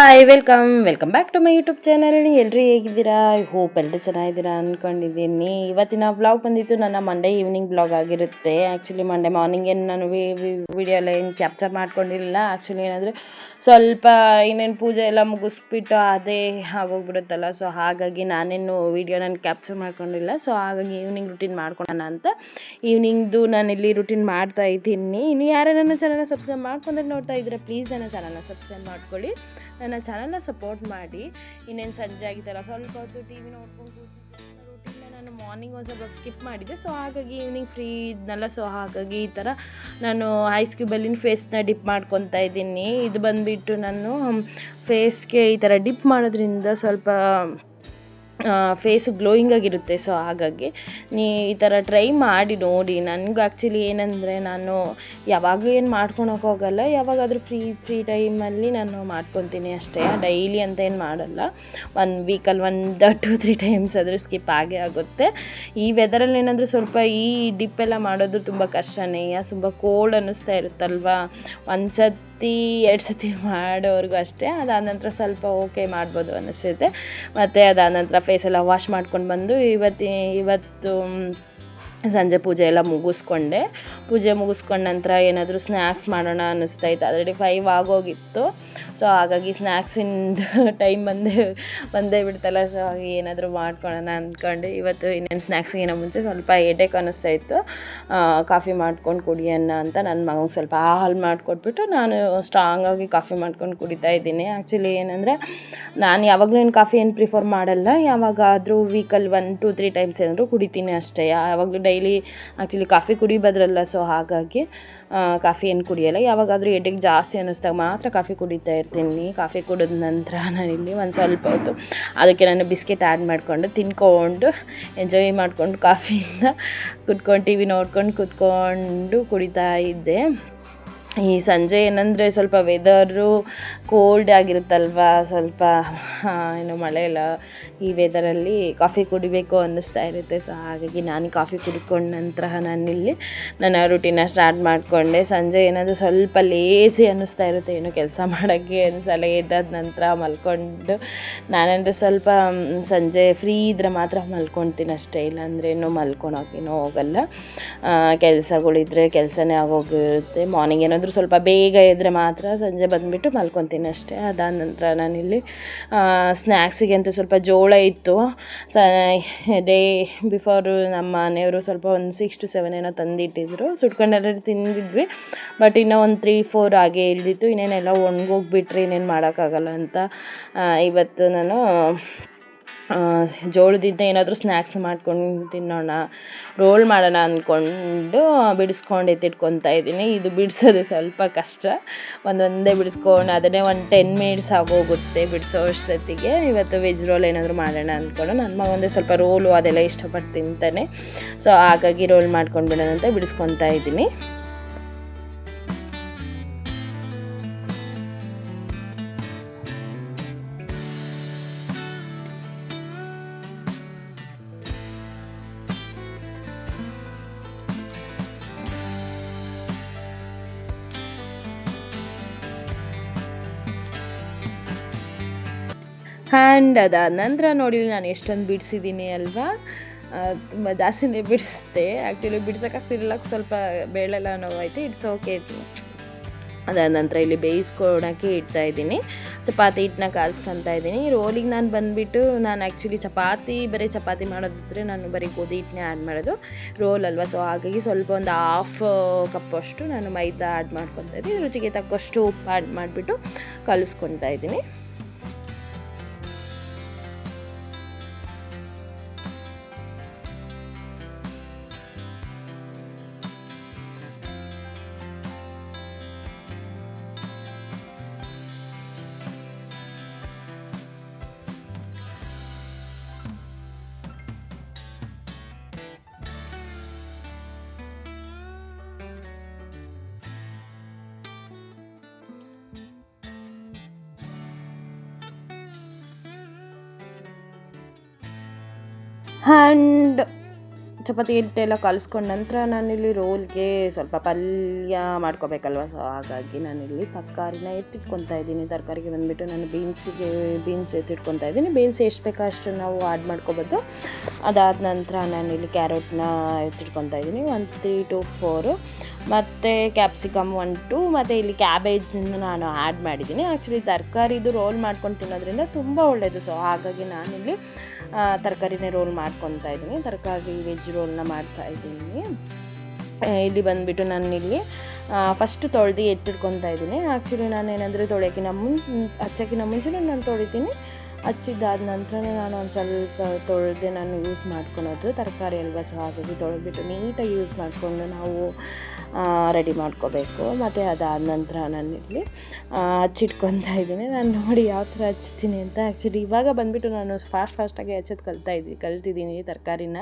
Hi welcome welcome back to my YouTube channel ಎಲ್ಲರೂ ಹೇಗಿದ್ದೀರಾ? I hope ಎಲ್ಲರೂ ಚೆನ್ನಾಗಿದ್ದೀರಾ ಅಂದ್ಕೊಂಡಿದ್ದೀನಿ ಇವತ್ತಿನ ವ್ಲಾಗ್ ಬಂದಿತ್ತು ನನ್ನ ಮಂಡೇ ಈವ್ನಿಂಗ್ ಬ್ಲಾಗ್ ಆಗಿರುತ್ತೆ. ಆ್ಯಕ್ಚುಲಿ ಮಂಡೇ ಮಾರ್ನಿಂಗ್ ಏನು ನಾನು ವಿಡಿಯೋ ಎಲ್ಲ ಏನು ಕ್ಯಾಪ್ಚರ್ ಮಾಡ್ಕೊಂಡಿರಲಿಲ್ಲ. ಆ್ಯಕ್ಚುಲಿ ಏನಾದರೂ ಸ್ವಲ್ಪ ಇನ್ನೇನು ಪೂಜೆ ಎಲ್ಲ ಮುಗಿಸ್ಬಿಟ್ಟು ಅದೇ ಆಗೋಗ್ಬಿಡುತ್ತಲ್ಲ. ಸೊ ಹಾಗಾಗಿ ನಾನೇನು ವೀಡಿಯೋ ನಾನು ಕ್ಯಾಪ್ಚರ್ ಮಾಡ್ಕೊಂಡಿಲ್ಲ. ಸೊ ಹಾಗಾಗಿ ಈವ್ನಿಂಗ್ ರುಟೀನ್ ಮಾಡ್ಕೊಳ್ಳೋಣ ಅಂತ ಈವ್ನಿಂಗ್ದು ನಾನಿಲ್ಲಿ ರುಟೀನ್ ಮಾಡ್ತಾ ಇದ್ದೀನಿ. ಇನ್ನು ಯಾರೇ ನನ್ನ ಚಾನಲ್ನ ಸಬ್ಸ್ಕ್ರೈಬ್ ಮಾಡ್ಕೊಂಡ್ರೆ ನೋಡ್ತಾ ಇದ್ದೀರಾ ಪ್ಲೀಸ್ ನನ್ನ ಚಾನಲ್ನ ಸಬ್ಸ್ಕ್ರೈಬ್ ಮಾಡ್ಕೊಳ್ಳಿ. ನನ್ನ ಚಾನಲ್ನ ಸಪೋರ್ಟ್ ಮಾಡಿ. ಇನ್ನೇನು ಸಂಜೆ ಆಗಿತ್ತಲ್ಲ, ಸ್ವಲ್ಪ ಹೊತ್ತು ಟಿ ವಿ ನೋಡ್ಕೊಂಡು ಕೂತಿದ್ದೆ. ನಾನು ಮಾರ್ನಿಂಗ್ ಒಂದು ಸ್ವಲ್ಪ ಸ್ಕಿಪ್ ಮಾಡಿದ್ದೆ. ಸೊ ಹಾಗಾಗಿ ಈವ್ನಿಂಗ್ ಫ್ರೀ ಇದ್ನಲ್ಲ. ಸೊ ಹಾಗಾಗಿ ಈ ಥರ ನಾನು ಐಸ್ ಕ್ಯೂಬಲ್ಲಿನ ಫೇಸ್ನ ಡಿಪ್ ಮಾಡ್ಕೊತಾ ಇದ್ದೀನಿ. ಇದು ಬಂದುಬಿಟ್ಟು ನಾನು ಫೇಸ್ಗೆ ಈ ಥರ ಡಿಪ್ ಮಾಡೋದ್ರಿಂದ ಸ್ವಲ್ಪ ಫೇಸು ಗ್ಲೋಯಿಂಗ್ ಆಗಿರುತ್ತೆ. ಸೊ ಹಾಗಾಗಿ ನೀ ಈ ಥರ ಟ್ರೈ ಮಾಡಿ ನೋಡಿ. ನನಗೂ ಆ್ಯಕ್ಚುಲಿ ಏನಂದರೆ ನಾನು ಯಾವಾಗಲೂ ಏನು ಮಾಡ್ಕೊಳಕ್ಕೆ ಹೋಗಲ್ಲ. ಯಾವಾಗಾದರೂ ಫ್ರೀ ಫ್ರೀ ಟೈಮಲ್ಲಿ ನಾನು ಮಾಡ್ಕೊತೀನಿ ಅಷ್ಟೇ. ಡೈಲಿ ಅಂತ ಏನು ಮಾಡಲ್ಲ. ಒನ್ ವೀಕಲ್ಲಿ ಒಂದು ಟು ತ್ರೀ ಟೈಮ್ಸ್ ಆದರೂ ಸ್ಕಿಪ್ ಆಗೇ ಆಗುತ್ತೆ. ಈ ವೆದರಲ್ಲಿ ಏನಂದರೆ ಸ್ವಲ್ಪ ಈ ಡಿಪ್ ಎಲ್ಲ ಮಾಡೋದು ತುಂಬ ಕಷ್ಟನೇ. ತುಂಬ ಕೋಲ್ಡ್ ಅನ್ನಿಸ್ತಾ ಇರುತ್ತಲ್ವಾ? ಒಂದು ಸತಿ ಎರಡು ಸತಿ ಮಾಡೋರ್ಗು ಅಷ್ಟೇ. ಅದಾದ ನಂತರ ಸ್ವಲ್ಪ ಓಕೆ ಮಾಡ್ಬೋದು ಅನ್ನಿಸುತ್ತೆ. ಮತ್ತು ಅದಾದ ನಂತರ ಫೇಸ್ ಎಲ್ಲ ವಾಶ್ ಮಾಡ್ಕೊಂಡು ಬಂದು ಇವತ್ತಿ, ಇವತ್ತು ಸಂಜೆ ಪೂಜೆ ಎಲ್ಲ ಮುಗಿಸ್ಕೊಂಡೆ. ಪೂಜೆ ಮುಗಿಸ್ಕೊಂಡ ನಂತರ ಏನಾದರೂ ಸ್ನ್ಯಾಕ್ಸ್ ಮಾಡೋಣ ಅನ್ನಿಸ್ತಾಯಿತ್ತು ಆಲ್ರೆಡಿ ಫೈವ್ ಆಗೋಗಿತ್ತು. ಸೊ ಹಾಗಾಗಿ ಸ್ನ್ಯಾಕ್ಸಿಂದ ಟೈಮ್ ಬಂದೇ ಬಂದೇ ಬಿಡ್ತಲ್ಲ. ಸೊ ಹಾಗೆ ಏನಾದರೂ ಮಾಡ್ಕೊಳ್ಳೋಣ ಅಂದ್ಕೊಂಡು ಇವತ್ತು ಇನ್ನೇನು ಸ್ನ್ಯಾಕ್ಸಿಗಿನ ಮುಂಚೆ ಸ್ವಲ್ಪ ಏಟೇಕ್ ಅನ್ನಿಸ್ತಾ ಇತ್ತು. ಕಾಫಿ ಮಾಡ್ಕೊಂಡು ಕುಡಿಯೋಣ ಅಂತ ನನ್ನ ಮಗಂಗೆ ಸ್ವಲ್ಪ ಹಾಲು ಮಾಡಿಕೊಟ್ಬಿಟ್ಟು ನಾನು ಸ್ಟ್ರಾಂಗಾಗಿ ಕಾಫಿ ಮಾಡ್ಕೊಂಡು ಕುಡಿತಾ ಇದ್ದೀನಿ. ಆ್ಯಕ್ಚುಲಿ ಏನಂದರೆ, ನಾನು ಯಾವಾಗಲೂ ಏನು ಕಾಫಿ ಏನು ಪ್ರಿಫರ್ ಮಾಡಲ್ಲ. ಯಾವಾಗಾದರೂ ವೀಕಲ್ಲಿ ಒನ್ ಟು ತ್ರೀ ಟೈಮ್ಸ್ ಏನಾದರೂ ಕುಡಿತೀನಿ ಅಷ್ಟೇ. ಯಾವಾಗಲೂ ಡೈಲಿ ಆ್ಯಕ್ಚುಲಿ ಕಾಫಿ ಕುಡಿಬದ್ರಲ್ಲ ಸೊ ಹಾಗಾಗಿ ಕಾಫಿ ಏನು ಕುಡಿಯೋಲ್ಲ. ಯಾವಾಗಾದರೂ ಎಡೆಗೆ ಜಾಸ್ತಿ ಅನ್ನಿಸ್ದಾಗ ಮಾತ್ರ ಕಾಫಿ ಕುಡಿತಾ ಇರ್ತೀನಿ. ಕಾಫಿ ಕುಡಿದ ನಂತರ ನಾನು ಇಲ್ಲಿ ಒಂದು ಸ್ವಲ್ಪ ಹೊತ್ತು ಅದಕ್ಕೆ ನಾನು ಬಿಸ್ಕೆಟ್ ಆ್ಯಡ್ ಮಾಡಿಕೊಂಡು ತಿನ್ಕೊಂಡು ಎಂಜಾಯ್ ಮಾಡಿಕೊಂಡು ಕಾಫಿಯಿಂದ ಕುತ್ಕೊಂಡು ಟಿ ವಿ ನೋಡ್ಕೊಂಡು ಕುತ್ಕೊಂಡು ಕುಡಿತಾ ಇದ್ದೆ. ಈ ಸಂಜೆ ಏನಂದರೆ ಸ್ವಲ್ಪ ವೆದರು ಕೋಲ್ಡ್ ಆಗಿರುತ್ತಲ್ವ? ಸ್ವಲ್ಪ ಏನು ಮಳೆ ಇಲ್ಲ. ಈ ವೆದರಲ್ಲಿ ಕಾಫಿ ಕುಡಿಬೇಕು ಅನ್ನಿಸ್ತಾ ಇರುತ್ತೆ. ಸೊ ಹಾಗಾಗಿ ನಾನು ಕಾಫಿ ಕುಡ್ಕೊಂಡ ನಂತರ ನಾನಿಲ್ಲಿ ನನ್ನ ರುಟೀನ ಸ್ಟಾರ್ಟ್ ಮಾಡಿಕೊಂಡೆ. ಸಂಜೆ ಏನಾದರೂ ಸ್ವಲ್ಪ ಲೇಸಿ ಅನ್ನಿಸ್ತಾ ಇರುತ್ತೆ. ಏನೋ ಕೆಲಸ ಮಾಡೋಕ್ಕೆ ಅನ್ಸಲ್ಲ. ಎದ್ದಾದ ನಂತರ ಮಲ್ಕೊಂಡು ನಾನಂದರೆ ಸ್ವಲ್ಪ ಸಂಜೆ ಫ್ರೀ ಇದ್ದರೆ ಮಾತ್ರ ಮಲ್ಕೊಳ್ತೀನಿ ಅಷ್ಟೇ. ಇಲ್ಲಾಂದರೆ ಏನು ಮಲ್ಕೊಳಕ್ಕೇನೋ ಹೋಗಲ್ಲ. ಕೆಲಸಗಳಿದ್ರೆ ಕೆಲಸನೇ ಆಗೋಗಿರುತ್ತೆ. ಮಾರ್ನಿಂಗ್ ಏನಾದರೂ ಸ್ವಲ್ಪ ಬೇಗ ಇದ್ದರೆ ಮಾತ್ರ ಸಂಜೆ ಬಂದುಬಿಟ್ಟು ಮಲ್ಕೊತೀನಿ ಅಷ್ಟೇ. ಅದಾದ ನಂತರ ನಾನಿಲ್ಲಿ ಸ್ನ್ಯಾಕ್ಸಿಗೆ ಅಂತ ಸ್ವಲ್ಪ ಜೋಳ ಇತ್ತು. ಸ ಡೇ ಬಿಫೋರು ನಮ್ಮ ಮನೆಯವರು ಸ್ವಲ್ಪ ಒಂದು ಸಿಕ್ಸ್ ಟು ಸೆವೆನ್ ಏನೋ ತಂದಿಟ್ಟಿದ್ರು. ಸುಟ್ಕೊಂಡೆಲ್ಲ ತಿಂದಿದ್ವಿ. ಬಟ್ ಇನ್ನೂ ಒಂದು ತ್ರೀ ಫೋರ್ ಹಾಗೆ ಇಳಿದಿತ್ತು ಇನ್ನೇನೆಲ್ಲ ಒಣಗೋಗ್ಬಿಟ್ರೆ ಇನ್ನೇನು ಮಾಡೋಕ್ಕಾಗಲ್ಲ ಅಂತ ಇವತ್ತು ನಾನು ಜೋಳದಿಂದ ಏನಾದರೂ ಸ್ನ್ಯಾಕ್ಸ್ ಮಾಡ್ಕೊಂಡು ತಿನ್ನೋಣ ರೋಲ್ ಮಾಡೋಣ ಅಂದ್ಕೊಂಡು ಬಿಡಿಸ್ಕೊಂಡು ಎತ್ತಿಟ್ಕೊತಾ ಇದ್ದೀನಿ. ಇದು ಬಿಡಿಸೋದು ಸ್ವಲ್ಪ ಕಷ್ಟ. ಒಂದೊಂದೇ ಬಿಡಿಸ್ಕೊಂಡು ಅದನ್ನೇ ಒಂದು ಟೆನ್ ಮಿನಿಟ್ಸ್ ಆಗೋಗುತ್ತೆ ಬಿಡಿಸೋ ಅಷ್ಟೊತ್ತಿಗೆ ಇವತ್ತು ವೆಜ್ ರೋಲ್ ಏನಾದರೂ ಮಾಡೋಣ ಅಂದ್ಕೊಂಡು ನನ್ನ ಮಗಂದು ಸ್ವಲ್ಪ ರೋಲು ಅದೆಲ್ಲ ಇಷ್ಟಪಟ್ಟು ತಿಂತಾನೆ. ಸೊ ಹಾಗಾಗಿ ರೋಲ್ ಮಾಡ್ಕೊಂಡು ಬಿಡೋಣ ಅಂತ ಬಿಡಿಸ್ಕೊತಾ ಇದ್ದೀನಿ. ಆ್ಯಂಡ್ ಅದಾದ ನಂತರ ನೋಡಿ ನಾನು ಎಷ್ಟೊಂದು ಬಿಡಿಸಿದ್ದೀನಿ ಅಲ್ವಾ? ತುಂಬ ಜಾಸ್ತಿನೇ ಬಿಡಿಸ್ದೆ. ಆ್ಯಕ್ಚುಲಿ ಬಿಡ್ಸೋಕ್ಕಾಗ್ತಿರಲಿಲ್ಲ, ಸ್ವಲ್ಪ ಬೇಳೆಲ್ಲ ನೋವಾಯಿತು. ಇಟ್ಸ್ ಓಕೆ ಅದಾದ ನಂತರ ಇಲ್ಲಿ ಬೇಯಿಸ್ಕೊಳಕ್ಕೆ ಇಡ್ತಾ ಇದ್ದೀನಿ. ಚಪಾತಿ ಹಿಟ್ಟನ್ನ ಕಾಲ್ಸ್ಕೊತಾ ಇದ್ದೀನಿ. ರೋಲಿಗೆ ನಾನು ಬಂದುಬಿಟ್ಟು ನಾನು ಆ್ಯಕ್ಚುಲಿ ಚಪಾತಿ, ಬರೀ ಚಪಾತಿ ಮಾಡೋದಿದ್ರೆ ನಾನು ಬರೀ ಗೋಧಿ ಹಿಟ್ಟನ್ನೇ ಆ್ಯಡ್ ಮಾಡೋದು. ರೋಲ್ ಅಲ್ವಾ? ಸೊ ಹಾಗಾಗಿ ಸ್ವಲ್ಪ ಒಂದು ಹಾಫ್ ಕಪ್ಪಷ್ಟು ನಾನು ಮೈದಾ ಆ್ಯಡ್ ಮಾಡ್ಕೊತಾ ಇದ್ದೀನಿ. ರುಚಿಗೆ ತಕ್ಕಷ್ಟು ಉಪ್ಪು ಆ್ಯಡ್ ಮಾಡಿಬಿಟ್ಟು ಕಲಿಸ್ಕೊತಾ ಇದ್ದೀನಿ. ಆ್ಯಂಡ್ ಚಪಾತಿ ಹಿಟ್ಟೆಲ್ಲ ಕಲಿಸ್ಕೊಂಡ ನಂತರ ನಾನಿಲ್ಲಿ ರೋಲ್ಗೆ ಸ್ವಲ್ಪ ಪಲ್ಯ ಮಾಡ್ಕೋಬೇಕಲ್ವ. ಸೊ ಹಾಗಾಗಿ ನಾನಿಲ್ಲಿ ತರಕಾರಿನ ಎತ್ತಿಟ್ಕೊತಾ ಇದ್ದೀನಿ. ತರಕಾರಿಗೆ ಬಂದುಬಿಟ್ಟು ನಾನು ಬೀನ್ಸಿಗೆ, ಬೀನ್ಸ್ ಎತ್ತಿಟ್ಕೊತಾ ಇದ್ದೀನಿ. ಬೀನ್ಸ್ ಎಷ್ಟು ಬೇಕೋ ಅಷ್ಟು ನಾವು ಆ್ಯಡ್ ಮಾಡ್ಕೋಬೋದು. ಅದಾದ ನಂತರ ನಾನಿಲ್ಲಿ ಕ್ಯಾರೆಟ್ನ ಎತ್ತಿಟ್ಕೊತಾ ಇದ್ದೀನಿ. ಒನ್ ತ್ರೀ ಟು ಫೋರು ಮತ್ತು ಕ್ಯಾಪ್ಸಿಕಮ್ ಒನ್ ಟು ಮತ್ತು ಇಲ್ಲಿ ಕ್ಯಾಬೇಜನ್ನು ನಾನು ಆ್ಯಡ್ ಮಾಡಿದ್ದೀನಿ. ಆ್ಯಕ್ಚುಲಿ ತರಕಾರಿದು ರೋಲ್ ಮಾಡ್ಕೊಂಡು ತಿನ್ನೋದ್ರಿಂದ ತುಂಬ ಒಳ್ಳೆಯದು ಸೊ ಹಾಗಾಗಿ ನಾನಿಲ್ಲಿ ತರಕಾರಿನೇ ರೋಲ್ ಮಾಡ್ಕೊತಾ ಇದ್ದೀನಿ. ತರಕಾರಿ ವೆಜ್ ರೋಲ್ನ ಮಾಡ್ತಾ ಇದ್ದೀನಿ. ಇಲ್ಲಿ ಬಂದುಬಿಟ್ಟು ನಾನು ಇಲ್ಲಿ ಫಸ್ಟ್ ತೊಳೆದು ಎತ್ತಿಟ್ಕೊತಾ ಇದ್ದೀನಿ. ಆ್ಯಕ್ಚುಲಿ ನಾನು ಏನಂದರೆ ತೊಳೆಯೋಕ್ಕಿಂತ ಮುನ್ ಹಚ್ಚೋಕ್ಕಿಂತ ಮುಂಚೆನೇ ನಾನು ತೊಳಿತೀನಿ. ಹಚ್ಚಿದ್ದಾದ ನಂತರ ನಾನು ಒಂದು ಸ್ವಲ್ಪ ತೊಳೆದೆ ನಾನು ಯೂಸ್ ಮಾಡ್ಕೊಳೋದು. ತರಕಾರಿ ಅಲ್ವಾ? ಸೊ ಹಾಗಾಗಿ ತೊಳೆದ್ಬಿಟ್ಟು ನೀಟಾಗಿ ಯೂಸ್ ಮಾಡಿಕೊಂಡು ನಾವು ರೆಡಿ ಮಾಡ್ಕೋಬೇಕು. ಮತ್ತು ಅದಾದ ನಂತರ ನಾನು ಇಲ್ಲಿ ಹಚ್ಚಿಟ್ಕೊತಾ ಇದ್ದೀನಿ. ನಾನು ನೋಡಿ ಯಾವ ಥರ ಹಚ್ತೀನಿ ಅಂತ. ಆ್ಯಕ್ಚುಲಿ ಇವಾಗ ಬಂದುಬಿಟ್ಟು ನಾನು ಫಾಸ್ಟ್ ಫಾಸ್ಟಾಗಿ ಹಚ್ಚೋದು ಕಲ್ತಾ ಇದ್ದೀನಿ ಕಲ್ತಿದ್ದೀನಿ ತರಕಾರಿನ.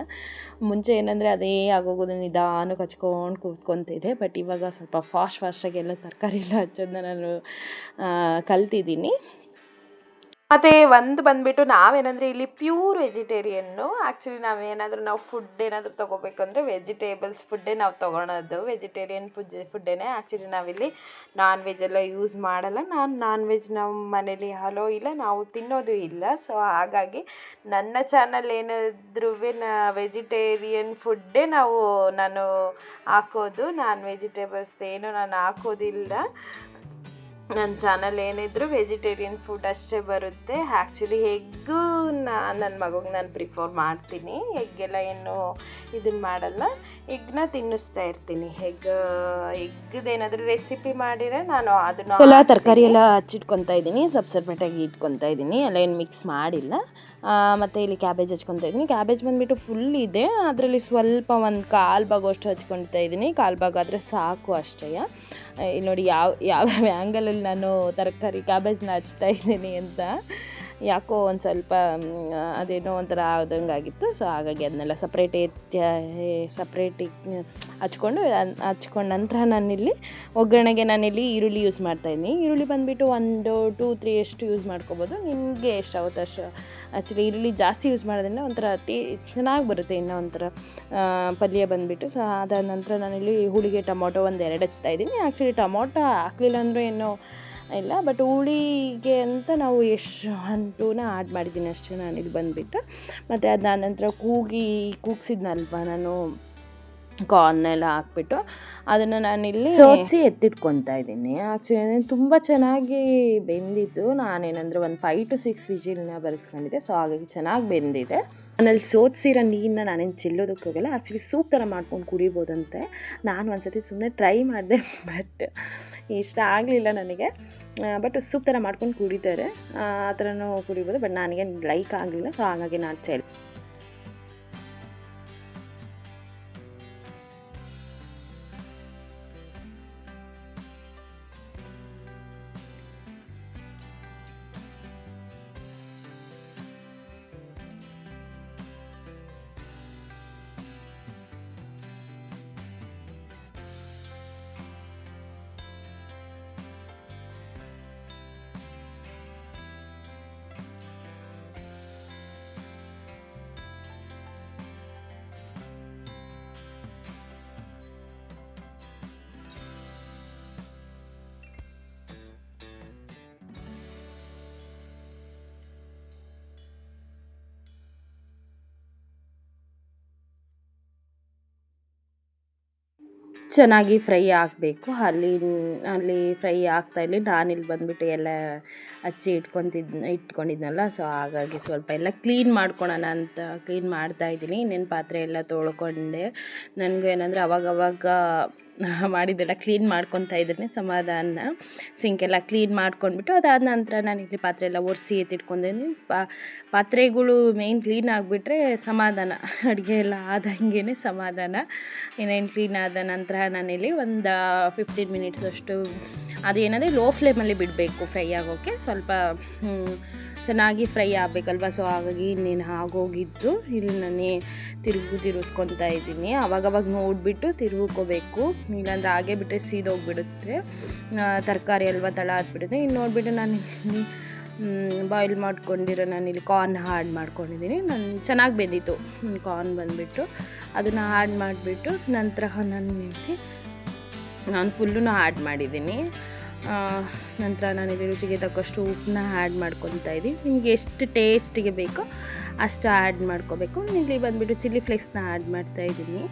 ಮುಂಚೆ ಏನಂದರೆ ಅದೇ ಆಗೋಗೋದು ನಿಧಾನಕ್ಕೆ ಹಚ್ಕೊಂಡು ಕೂತ್ಕೊತಿದ್ದೆ ಬಟ್ ಇವಾಗ ಸ್ವಲ್ಪ ಫಾಸ್ಟ್ ಫಾಸ್ಟಾಗಿ ಎಲ್ಲ ತರಕಾರಿ ಎಲ್ಲ ಹಚ್ಚೋದನ್ನ ನಾನು ಕಲ್ತಿದ್ದೀನಿ. ಮತ್ತು ಒಂದು ಬಂದುಬಿಟ್ಟು ನಾವೇನಂದರೆ ಇಲ್ಲಿ ಪ್ಯೂರ್ ವೆಜಿಟೇರಿಯನ್ನು ಆ್ಯಕ್ಚುಲಿ ನಾವೇನಾದರೂ ನಾವು ಫುಡ್ ಏನಾದರೂ ತೊಗೋಬೇಕಂದ್ರೆ ವೆಜಿಟೇಬಲ್ಸ್ ಫುಡ್ಡೇ ನಾವು ತೊಗೊಳೋದು. ವೆಜಿಟೇರಿಯನ್ ಫುಡ್ ಫುಡ್ಡೇ ಆ್ಯಕ್ಚುಲಿ ನಾವಿಲ್ಲಿ ನಾನ್ ವೆಜ್ ಎಲ್ಲ ಯೂಸ್ ಮಾಡಲ್ಲ. ನಾನು ನಾನ್ ವೆಜ್ ನಮ್ಮ ಮನೇಲಿ ಹಲೋ ಇಲ್ಲ, ನಾವು ತಿನ್ನೋದು ಇಲ್ಲ. ಸೊ ಹಾಗಾಗಿ ನನ್ನ ಚಾನಲ್ ಏನಾದ್ರೂ ವೆಜಿಟೇರಿಯನ್ ಫುಡ್ಡೇ ನಾವು ನಾನು ಹಾಕೋದು. ನಾನ್ ವೆಜಿಟೇಬಲ್ಸ್ ಏನು ನಾನು ಹಾಕೋದಿಲ್ಲ. ನನ್ನ ಚಾನಲ್ ಏನಿದ್ರು ವೆಜಿಟೇರಿಯನ್ ಫುಡ್ ಅಷ್ಟೇ ಬರುತ್ತೆ. ಆ್ಯಕ್ಚುಲಿ ನಾನು ನನ್ನ ಮಗುಗೆ ನಾನು ಪ್ರಿಫರ್ ಮಾಡ್ತೀನಿ. ಎಗ್ಗೆಲ್ಲ ಏನು ಇದನ್ನು ಮಾಡಲ್ಲ. ಎಗ್ನ ತಿನ್ನಿಸ್ತಾ ಇರ್ತೀನಿ. ಎಗ್ ಎಗ್ಗದೇನಾದರೂ ರೆಸಿಪಿ ಮಾಡಿದರೆ ನಾನು ಅದನ್ನು ಎಲ್ಲ ತರಕಾರಿ ಎಲ್ಲ ಹಚ್ಚಿಟ್ಕೊತಾ ಇದ್ದೀನಿ. ಸಪ್ ಸಪ್ರೇಟಾಗಿ ಇಟ್ಕೊತಾ ಇದ್ದೀನಿ. ಎಲ್ಲ ಏನು ಮಿಕ್ಸ್ ಮಾಡಿಲ್ಲ. ಮತ್ತು ಇಲ್ಲಿ ಕ್ಯಾಬೇಜ್ ಹಚ್ಕೊತಾ ಇದ್ದೀನಿ. ಕ್ಯಾಬೇಜ್ ಬಂದುಬಿಟ್ಟು ಫುಲ್ ಇದೆ. ಅದರಲ್ಲಿ ಸ್ವಲ್ಪ ಒಂದು ಕಾಲು ಭಾಗ ಅಷ್ಟು ಹಚ್ಕೊಳ್ತಾ ಇದ್ದೀನಿ. ಕಾಲು ಭಾಗ ಆದರೆ ಸಾಕು ಅಷ್ಟೇ. ಇಲ್ಲಿ ನೋಡಿ ಯಾವ ಯಾವ ಆ್ಯಂಗಲಲ್ಲಿ ನಾನು ತರಕಾರಿ ಕ್ಯಾಬೇಜ್ನ ಹಚ್ತಾ ಇದ್ದೀನಿ ಅಂತ. ಯಾಕೋ ಒಂದು ಸ್ವಲ್ಪ ಅದೇನೋ ಒಂಥರ ಆದಂಗೆ ಆಗಿತ್ತು ಸೊ ಹಾಗಾಗಿ ಅದನ್ನೆಲ್ಲ ಸಪ್ರೇಟ್ ಸಪ್ರೇಟ್ ಹಚ್ಕೊಂಡು ಹಚ್ಕೊಂಡ ನಂತರ ನಾನಿಲ್ಲಿ ಒಗ್ಗರಣೆಗೆ ನಾನಿಲ್ಲಿ ಈರುಳ್ಳಿ ಯೂಸ್ ಮಾಡ್ತಾಯಿದ್ದೀನಿ ಈರುಳ್ಳಿ ಬಂದುಬಿಟ್ಟು ಒಂದು ಟೂ ತ್ರೀ ಎಷ್ಟು ಯೂಸ್ ಮಾಡ್ಕೋಬೋದು. ನಿಮಗೆ ಎಷ್ಟಾಗುತ್ತೆ ಅಷ್ಟು ಆ್ಯಕ್ಚುಲಿ ಈರುಳ್ಳಿ ಜಾಸ್ತಿ ಯೂಸ್ ಮಾಡೋದ್ರಿಂದ ಒಂಥರ ಅತಿ ಚೆನ್ನಾಗಿ ಬರುತ್ತೆ ಇನ್ನೂ ಒಂಥರ ಪಲ್ಯ ಬಂದುಬಿಟ್ಟು. ಸೊ ಅದಾದ ನಂತರ ನಾನಿಲ್ಲಿ ಹುಳಿಗೆ ಟೊಮೊಟೊ ಒಂದು ಎರಡು ಹಚ್ತಾ ಇದ್ದೀನಿ. ಆ್ಯಕ್ಚುಲಿ ಟೊಮೊಟೊ ಹಾಕ್ಲಿಲ್ಲ ಅಂದರೂ ಏನೋ ಇಲ್ಲ ಬಟ್ ಹುಳಿಗೆ ಅಂತ ನಾವು ಎಷ್ಟು ಅಂಟೂನ ಆ್ಯಡ್ ಮಾಡಿದ್ದೀನಿ ಅಷ್ಟೇ ಇಲ್ಲಿ ಬಂದುಬಿಟ್ಟು. ಮತ್ತು ಅದು ನಂತರ ಕೂಗಿ ಕೂಗ್ಸಿದ್ನಲ್ವ ನಾನು ಕಾರ್ನೆಲ್ಲ ಹಾಕ್ಬಿಟ್ಟು. ಅದನ್ನು ನಾನಿಲ್ಲಿ ಸೋಸಿ ಎತ್ತಿಟ್ಕೊತಾ ಇದ್ದೀನಿ. ಆ್ಯಕ್ಚುಲಿ ತುಂಬ ಚೆನ್ನಾಗಿ ಬೆಂದಿತ್ತು. ನಾನೇನಂದರೆ ಒಂದು ಫೈವ್ ಟು ಸಿಕ್ಸ್ ವಿಜಿಲ್ನ ಬರೆಸ್ಕೊಂಡಿದ್ದೆ. ಸೊ ಹಾಗಾಗಿ ಚೆನ್ನಾಗಿ ಬೆಂದಿದೆ. ಆಮೇಲೆ ಸೋತ್ಸಿರೋ ನೀರನ್ನ ನಾನೇನು ಚೆಲ್ಲೋದಕ್ಕೆ ಹೋಗಲ್ಲ. ಆ್ಯಕ್ಚುಲಿ ಸೂಪ್ ಥರ ಮಾಡ್ಕೊಂಡು ಕುಡಿಬೋದಂತೆ. ನಾನು ಒಂದ್ಸತಿ ಸುಮ್ಮನೆ ಟ್ರೈ ಮಾಡಿದೆ ಬಟ್ ಇಷ್ಟ ಆಗಲಿಲ್ಲ ನನಗೆ. ಬಟ್ ಸೂಪ್ ಥರ ಮಾಡ್ಕೊಂಡು ಕುಡಿತಾರೆ ಆ ಥರನೂ ಕುಡಿಬೋದು ಬಟ್ ನನಗೆ ಲೈಕ್ ಆಗಲಿಲ್ಲ ಸೊ ಹಾಗಾಗಿ ನಾನು ಚೆಲ್ ಚೆನ್ನಾಗಿ ಫ್ರೈ ಆಗಬೇಕು. ಅಲ್ಲಿ ಅಲ್ಲಿ ಫ್ರೈ ಆಗ್ತಾ ಇಲ್ಲಿ. ನಾನಿಲ್ಲಿ ಬಂದುಬಿಟ್ಟು ಎಲ್ಲ ಹಚ್ಚಿ ಇಟ್ಕೊತಿದ್, ಇಟ್ಕೊಂಡಿದ್ನಲ್ಲ ಸೊ ಹಾಗಾಗಿ ಸ್ವಲ್ಪ ಎಲ್ಲ ಕ್ಲೀನ್ ಮಾಡ್ಕೊಳೋಣ ಅಂತ ಕ್ಲೀನ್ ಮಾಡ್ತಾ ಇದ್ದೀನಿ. ಇನ್ನೇನು ಪಾತ್ರೆ ಎಲ್ಲ ತೊಳ್ಕೊಂಡೆ. ನನಗೂ ಏನಂದರೆ ಅವಾಗವಾಗ ಮಾಡಿದ್ದೆಲ್ಲ ಕ್ಲೀನ್ ಮಾಡ್ಕೊತಾ ಇದ್ದೀನಿ, ಸಮಾಧಾನ. ಸಿಂಕೆಲ್ಲ ಕ್ಲೀನ್ ಮಾಡ್ಕೊಂಡ್ಬಿಟ್ಟು ಅದಾದ ನಂತರ ನಾನು ಇಲ್ಲಿ ಪಾತ್ರೆ ಎಲ್ಲ ಒರೆಸಿ ಎತ್ತಿಟ್ಕೊಂಡಿದ್ದೀನಿ. ಪಾ, ಪಾತ್ರೆಗಳು ಮೇಯ್ನ್ ಕ್ಲೀನ್ ಆಗಿಬಿಟ್ರೆ ಸಮಾಧಾನ. ಅಡುಗೆ ಎಲ್ಲ ಆದಂಗೆ ಸಮಾಧಾನ. ಇನ್ನೇನು ಕ್ಲೀನ್ ಆದ ನಂತರ ನಾನಿಲ್ಲಿ ಒಂದು ಫಿಫ್ಟೀನ್ ಮಿನಿಟ್ಸ್ ಅಷ್ಟು ಅದು ಏನಂದರೆ ಲೋ ಫ್ಲೇಮಲ್ಲಿ ಬಿಡಬೇಕು ಫ್ರೈ ಆಗೋಕ್ಕೆ ಸ್ವಲ್ಪ ಹ್ಮ್, ಚೆನ್ನಾಗಿ ಫ್ರೈ ಆಗಬೇಕಲ್ವ? ಸೊ ಹಾಗಾಗಿ ಇನ್ನೇನು ಆಗೋಗಿದ್ದು ಇಲ್ಲಿ ನಾನೇ ತಿರುಗು ತಿರುಗಿಸ್ಕೊತಾ ಇದ್ದೀನಿ. ಅವಾಗವಾಗ ನೋಡಿಬಿಟ್ಟು ತಿರುಗ್ಕೋಬೇಕು. ಇಲ್ಲಾಂದ್ರೆ ಹಾಗೆ ಬಿಟ್ಟರೆ ಸೀದೋಗಿಬಿಡುತ್ತೆ. ತರಕಾರಿ ಅಲ್ವಾ ತಳ ಹತ್ಬಿಡುತ್ತೆ ಇನ್ನು ನೋಡಿಬಿಟ್ಟು ನಾನು ಇಲ್ಲಿ ಬಾಯ್ಲ್ ಮಾಡ್ಕೊಂಡಿರೋ ನಾನಿಲ್ಲಿ ಕಾರ್ನ್ ಹಾಡ್ ಮಾಡ್ಕೊಂಡಿದ್ದೀನಿ. ನಾನು ಚೆನ್ನಾಗಿ ಬೆಂದಿತ್ತು. ಕಾರ್ನ್ ಬಂದುಬಿಟ್ಟು ಅದನ್ನು ಹಾಡ್ ಮಾಡಿಬಿಟ್ಟು ನಂತರ ನಾನು ಇಲ್ಲಿ ನಾನು ಫುಲ್ಲು ಆ್ಯಡ್ ಮಾಡಿದ್ದೀನಿ. ನಂತರ ನಾನು ನಾನಿಲ್ಲಿ ರುಚಿಗೆ ತಕ್ಕಷ್ಟು ಉಪ್ಪನ್ನ ಆ್ಯಡ್ ಮಾಡ್ಕೊತಾ ಇದ್ದೀನಿ. ನಿಮಗೆ ಎಷ್ಟು ಟೇಸ್ಟಿಗೆ ಬೇಕೋ ಅಷ್ಟು ಆ್ಯಡ್ ಮಾಡ್ಕೋಬೇಕು. ಇಲ್ಲಿ ಬಂದುಬಿಟ್ಟು ಚಿಲ್ಲಿ ಫ್ಲೇಕ್ಸ್ನ ಆ್ಯಡ್ ಮಾಡ್ತಾ ಇದ್ದೀನಿ.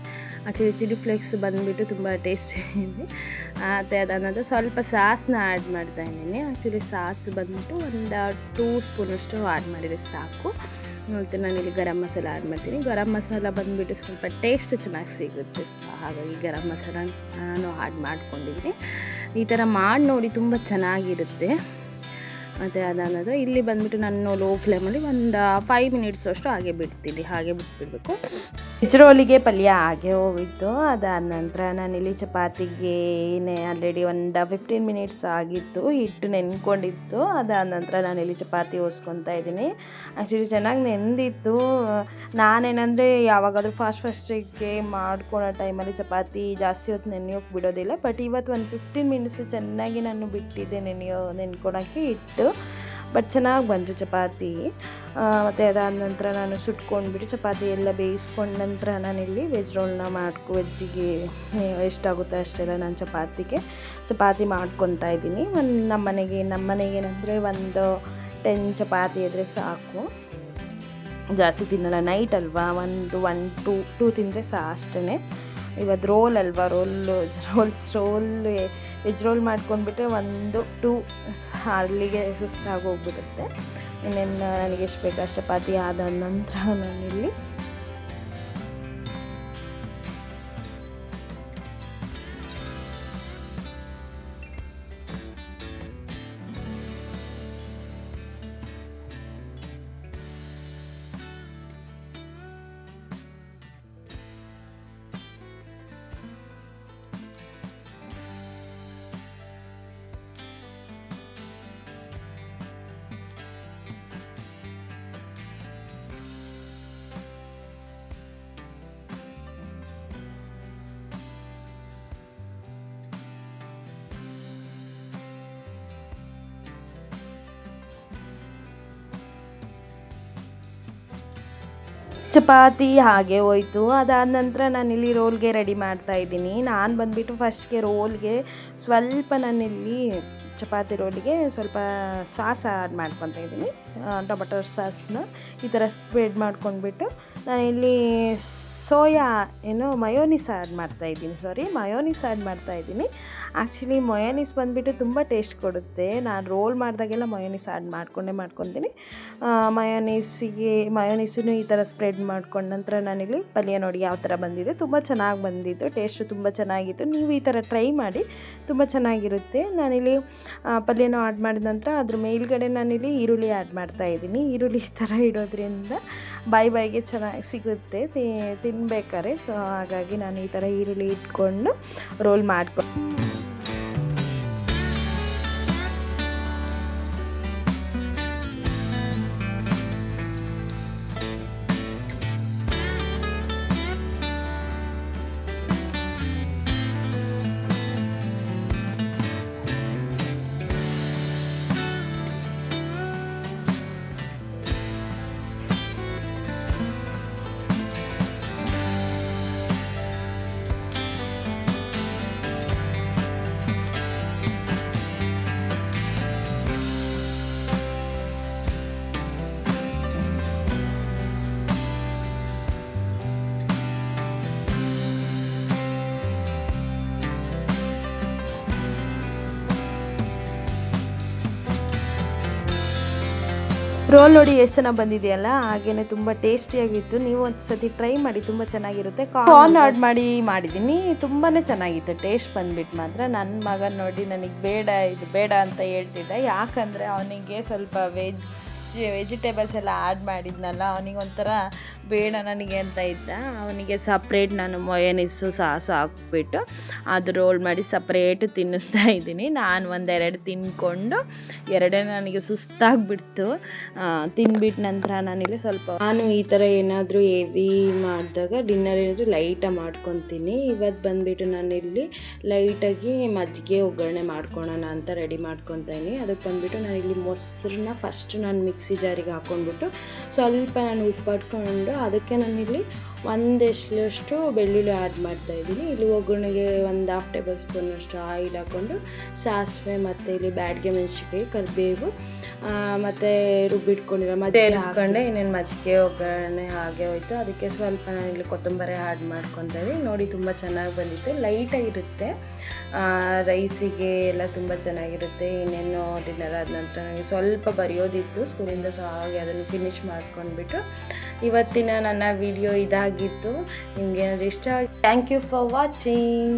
ಆ್ಯಕ್ಚುಲಿ ಚಿಲ್ಲಿ ಫ್ಲೇಕ್ಸ್ ಬಂದುಬಿಟ್ಟು ತುಂಬ ಟೇಸ್ಟಿ ಇದೆ. ಮತ್ತು ಅದಾದ ಸ್ವಲ್ಪ ಸಾಸ್ನ ಆ್ಯಡ್ ಮಾಡ್ತಾ ಇದ್ದೀನಿ. ಆ್ಯಕ್ಚುಲಿ ಸಾಸ್ ಬಂದುಬಿಟ್ಟು ಒಂದು ಟೂ ಸ್ಪೂನಷ್ಟು ಆ್ಯಡ್ ಮಾಡಿದರೆ ಸಾಕು. ಮತ್ತು ನಾನಿಲ್ಲಿ ಗರಂ ಮಸಾಲ ಆ್ಯಡ್ ಮಾಡ್ತೀನಿ. ಗರಂ ಮಸಾಲ ಬಂದುಬಿಟ್ಟು ಸ್ವಲ್ಪ ಟೇಸ್ಟ್ ಚೆನ್ನಾಗಿ ಸಿಗುತ್ತೆ. ಹಾಗಾಗಿ ಗರಂ ಮಸಾಲ ನಾನು ಆ್ಯಡ್ ಮಾಡ್ಕೊಂಡಿದ್ದೀನಿ. ಈ ಥರ ಮಾಡಿ ನೋಡಿ ತುಂಬ ಚೆನ್ನಾಗಿರುತ್ತೆ. ಮತ್ತು ಅದಾದ ಇಲ್ಲಿ ಬಂದುಬಿಟ್ಟು ನಾನು ಲೋ ಫ್ಲೇಮಲ್ಲಿ ಒಂದು ಫೈವ್ ಮಿನಿಟ್ಸ್ ಅಷ್ಟು ಹಾಗೆ ಬಿಡ್ತೀನಿ. ಹಾಗೆ ಬಿಟ್ಬಿಡ್ಬೇಕು. ಹೆಜ್ರೋಲಿಗೆ ಪಲ್ಯ ಹಾಗೆ ಹೋಗಿತ್ತು ಅದಾದ ನಂತರ ನಾನಿಲ್ಲಿ ಚಪಾತಿಗೆ ಏನೇ ಆಲ್ರೆಡಿ ಒಂದು ಫಿಫ್ಟೀನ್ ಮಿನಿಟ್ಸ್ ಆಗಿತ್ತು. ಹಿಟ್ಟು ನೆನ್ಕೊಂಡಿತ್ತು. ಅದಾದ ನಂತರ ನಾನಿಲ್ಲಿ ಚಪಾತಿ ಓಸ್ಕೊತಾ ಇದ್ದೀನಿ. ಆ್ಯಕ್ಚುಲಿ ಚೆನ್ನಾಗಿ ನೆಂದಿತ್ತು. ನಾನೇನಂದರೆ ಯಾವಾಗಾದರೂ ಫಾಸ್ಟ್ ಫಾಸ್ಟಿಗೆ ಮಾಡ್ಕೊಳ್ಳೋ ಟೈಮಲ್ಲಿ ಚಪಾತಿ ಜಾಸ್ತಿ ಹೊತ್ತು ನೆನೆಯೋಕೆ ಬಿಡೋದಿಲ್ಲ. ಬಟ್ ಇವತ್ತು ಒಂದು ಫಿಫ್ಟೀನ್ ಮಿನಿಟ್ಸ್ ಚೆನ್ನಾಗಿ ನಾನು ಬಿಟ್ಟಿದ್ದೆ ನೆನೆಯೋ, ನೆನ್ಕೊಳಕ್ಕೆ ಬಟ್ ಚೆನ್ನಾಗಿ ಬಂತು ಚಪಾತಿ. ಮತ್ತು ಅದಾದ ನಂತರ ನಾನು ಸುಟ್ಕೊಂಡ್ಬಿಟ್ಟು ಚಪಾತಿ ಎಲ್ಲ ಬೇಯಿಸ್ಕೊಂಡ ನಂತರ ನಾನಿಲ್ಲಿ ವೆಜ್ ರೋಲ್ನ ಮಾಡ್ಕೊ ವೆಜ್ಜಿಗೆ ಎಷ್ಟಾಗುತ್ತೋ ಅಷ್ಟೆಲ್ಲ ನಾನು ಚಪಾತಿಗೆ, ಚಪಾತಿ ಮಾಡ್ಕೊತಾ ಇದ್ದೀನಿ. ಒಂದು ನಮ್ಮ ಮನೆಗೆ ನಮ್ಮ ಮನೆಗೆ ಏನಂದರೆ ಒಂದು ಟೆನ್ ಚಪಾತಿ ಇದ್ದರೆ ಸಾಕು. ಜಾಸ್ತಿ ತಿನ್ನಲ್ಲ ನೈಟ್ ಅಲ್ವಾ? ಒಂದು ಒನ್ ಟೂ ಟೂ ತಿಂದರೆ ಸಾ ಅಷ್ಟೇ ಇವತ್ತು ರೋಲ್ ಅಲ್ವಾ? Roll roll roll veg roll ಮಾಡ್ಕೊಂಡ್ಬಿಟ್ರೆ ಒಂದು ಟೂ ಅಲ್ಲಿಗೆ ಸುಸ್ತಾಗಿ ಹೋಗ್ಬಿಡುತ್ತೆ. ಇನ್ನೇನು, ನನಗೆ ಎಷ್ಟು ಬೇಕು ಚಪಾತಿ ಆದ ನಂತರ ನಾನಿಲ್ಲಿ ಚಪಾತಿ ಹಾಗೆ ಹೋಯಿತು. ಅದಾದ ನಂತರ ನಾನಿಲ್ಲಿ ರೋಲ್ಗೆ ರೆಡಿ ಮಾಡ್ತಾ ಇದ್ದೀನಿ. ನಾನು ಬಂದುಬಿಟ್ಟು ಫಸ್ಟ್ಗೆ ರೋಲ್ಗೆ ಸ್ವಲ್ಪ ನಾನಿಲ್ಲಿ ಚಪಾತಿ ರೋಲಿಗೆ ಸ್ವಲ್ಪ ಸಾಸ್ ಆ್ಯಡ್ ಮಾಡ್ಕೊತಾ ಇದ್ದೀನಿ. ಟೊಮೆಟೊ ಸಾಸ್ನ ಈ ಥರ ಸ್ಪ್ರೆಡ್ ಮಾಡ್ಕೊಂಡ್ಬಿಟ್ಟು ನಾನಿಲ್ಲಿ ಸೋಯಾ, ಏನು ಮಯೋನಿಸ್ ಆ್ಯಡ್ ಮಾಡ್ತಾ ಇದ್ದೀನಿ. ಸಾರಿ ಮಯೋನಿಸ್ ಆ್ಯಡ್ ಮಾಡ್ತಾ ಇದ್ದೀನಿ. ಆ್ಯಕ್ಚುಲಿ ಮಯೋನಿಸ್ ಬಂದುಬಿಟ್ಟು ತುಂಬ ಟೇಸ್ಟ್ ಕೊಡುತ್ತೆ. ನಾನು ರೋಲ್ ಮಾಡಿದಾಗೆಲ್ಲ ಮಯೋನಿಸ್ ಆ್ಯಡ್ ಮಾಡ್ಕೊಂಡೇ ಮಾಡ್ಕೊತೀನಿ. ಮಯೋನೀಸಿಗೆ ಮಯೋನೀಸನ್ನು ಈ ಥರ ಸ್ಪ್ರೆಡ್ ಮಾಡ್ಕೊಂಡ ನಂತರ ನಾನಿಲ್ಲಿ ಪಲ್ಯ ನೋಡಿ ಯಾವ ಥರ ಬಂದಿದೆ. ತುಂಬ ಚೆನ್ನಾಗಿ ಬಂದಿತ್ತು. ಟೇಸ್ಟು ತುಂಬ ಚೆನ್ನಾಗಿತ್ತು. ನೀವು ಈ ಥರ ಟ್ರೈ ಮಾಡಿ, ತುಂಬ ಚೆನ್ನಾಗಿರುತ್ತೆ. ನಾನಿಲ್ಲಿ ಪಲ್ಯನೋ ಆ್ಯಡ್ ಮಾಡಿದ ನಂತರ ಅದ್ರ ಮೇಲ್ಗಡೆ ನಾನಿಲ್ಲಿ ಈರುಳ್ಳಿ ಆ್ಯಡ್ ಮಾಡ್ತಾ ಇದ್ದೀನಿ. ಈರುಳ್ಳಿ ಈ ಥರ ಇಡೋದ್ರಿಂದ ಬಾಯಿ ಬಾಯಿಗೆ ಚೆನ್ನಾಗಿ ಸಿಗುತ್ತೆ. ತಿ- ತಿನ್ಬೇಕಾದ್ರೆ ಸೊ ಹಾಗಾಗಿ ನಾನು ಈ ಥರ ಈರುಳ್ಳಿ ಇಟ್ಕೊಂಡು ರೋಲ್ ಮಾಡ್ಕೊ ರೋಲ್ ನೋಡಿ ಎಷ್ಟು ಜನ ಬಂದಿದೆಯಲ್ಲ? ಹಾಗೇನೆ ತುಂಬ ಟೇಸ್ಟಿಯಾಗಿತ್ತು ನೀವು ಒಂದು ಸತಿ ಟ್ರೈ ಮಾಡಿ ತುಂಬ ಚೆನ್ನಾಗಿರುತ್ತೆ. ಕಾರ್ನ್ ಆರ್ಡ್ ಮಾಡಿ ಮಾಡಿದ್ದೀನಿ. ತುಂಬಾ ಚೆನ್ನಾಗಿತ್ತು. ಟೇಸ್ಟ್ ಬಂದ್ಬಿಟ್ಟು ಮಾತ್ರ. ನನ್ನ ಮಗ ನೋಡಿ ನನಗೆ ಬೇಡ ಇದು ಬೇಡ ಅಂತ ಹೇಳ್ತಿದ್ದ. ಯಾಕಂದರೆ ಅವನಿಗೆ ಸ್ವಲ್ಪ ವೆಜ್ ವೆಜ್, ವೆಜಿಟೇಬಲ್ಸ್ ಎಲ್ಲ ಆ್ಯಡ್ ಮಾಡಿದ್ನಲ್ಲ ಅವನಿಗೆ ಒಂಥರ ಬೇಡ ನನಗೆ ಅಂತ ಇದ್ದ. ಅವನಿಗೆ ಸಪ್ರೇಟ್ ನಾನು ಮೊಯನಿಸು ಸಾಸು ಹಾಕ್ಬಿಟ್ಟು ಅದು ರೋಲ್ ಮಾಡಿ ಸಪ್ರೇಟ್ ತಿನ್ನಿಸ್ತಾ ಇದ್ದೀನಿ. ನಾನು ಒಂದೆರಡು ತಿನ್ಕೊಂಡು, ಎರಡೇ ನನಗೆ ಸುಸ್ತಾಗಿಬಿಡ್ತು. ತಿನ್ಬಿಟ್ಟು ನಂತರ ನಾನಿಲ್ಲಿ ಸ್ವಲ್ಪ ನಾನು ಈ ಥರ ಏನಾದರೂ ಹೆವಿ ಮಾಡಿದಾಗ ಡಿನ್ನರ್ ಏನಾದರೂ ಲೈಟಾಗಿ ಮಾಡ್ಕೊತೀನಿ. ಇವತ್ತು ಬಂದುಬಿಟ್ಟು ನಾನಿಲ್ಲಿ ಲೈಟಾಗಿ ಮಜ್ಜಿಗೆ ಒಗ್ಗರಣೆ ಮಾಡ್ಕೊಳೋಣ ಅಂತ ರೆಡಿ ಮಾಡ್ಕೊತೀನಿ ಅದಕ್ಕೆ ಬಂದುಬಿಟ್ಟು ನಾನಿಲ್ಲಿ ಮೊಸರನ್ನ ಫಸ್ಟ್ ನಾನು ಮಿಕ್ಸಿ ಜಾರಿಗೆ ಹಾಕ್ಕೊಂಡ್ಬಿಟ್ಟು ಸ್ವಲ್ಪ ನಾನು ಉಪ್ಪು ಪಡ್ಕೊಂಡು ಅದಕ್ಕೆ ನಾನಿಲ್ಲಿ ಒಂದೆಷ್ಟಷ್ಟು ಬೆಳ್ಳುಳ್ಳಿ ಆ್ಯಡ್ ಮಾಡ್ತಾ ಇದ್ದೀನಿ. ಇಲ್ಲಿ ಒಗ್ಗರಣೆಗೆ ಒಂದು ಹಾಫ್ ಟೇಬಲ್ ಸ್ಪೂನಷ್ಟು ಆಯಿಲ್ ಹಾಕ್ಕೊಂಡು ಸಾಸಿವೆ ಮತ್ತು ಇಲ್ಲಿ ಬ್ಯಾಡ್ಗೆ ಮೆಣಸಿಕಾಯಿ ಕರಿಬೇವು ಮತ್ತು ರುಬ್ಬಿಟ್ಕೊಂಡಿರೋ ಮಜ್ಜಿಗೆ ಸೇರಿಸ್ಕೊಂಡೆ ಇನ್ನೇನು ಮಜ್ಜಿಗೆ, ಒಗ್ಗರಣೆ ಹಾಗೆ ಹೋಯಿತು. ಅದಕ್ಕೆ ಸ್ವಲ್ಪ ನಾನು ಇಲ್ಲಿ ಕೊತ್ತಂಬರಿ ಆ್ಯಡ್ ಮಾಡ್ಕೊತಾ ಇದ್ದೀನಿ. ನೋಡಿ ತುಂಬ ಚೆನ್ನಾಗಿ ಬಂದಿತ್ತು. ಲೈಟಾಗಿರುತ್ತೆ ರೈಸಿಗೆ ಎಲ್ಲ ತುಂಬ ಚೆನ್ನಾಗಿರುತ್ತೆ. ಇನ್ನೇನು ಡಿನ್ನರ್ ಆದ ನಂತರ ನನಗೆ ಸ್ವಲ್ಪ ಬರೆಯೋದಿತ್ತು. ಸ್ಕೂಲಿಂದ ಸೊ ಹಾಗೆ ಅದನ್ನು ಫಿನಿಶ್ ಮಾಡ್ಕೊಂಡ್ಬಿಟ್ಟು ಇವತ್ತಿನ ನನ್ನ ವಿಡಿಯೋ ಇದಾಗಿತ್ತು ನಿಮ್ಗೆ ಏನಾದರೂ ಇಷ್ಟ ಥ್ಯಾಂಕ್ ಯು ಫಾರ್ ವಾಚಿಂಗ್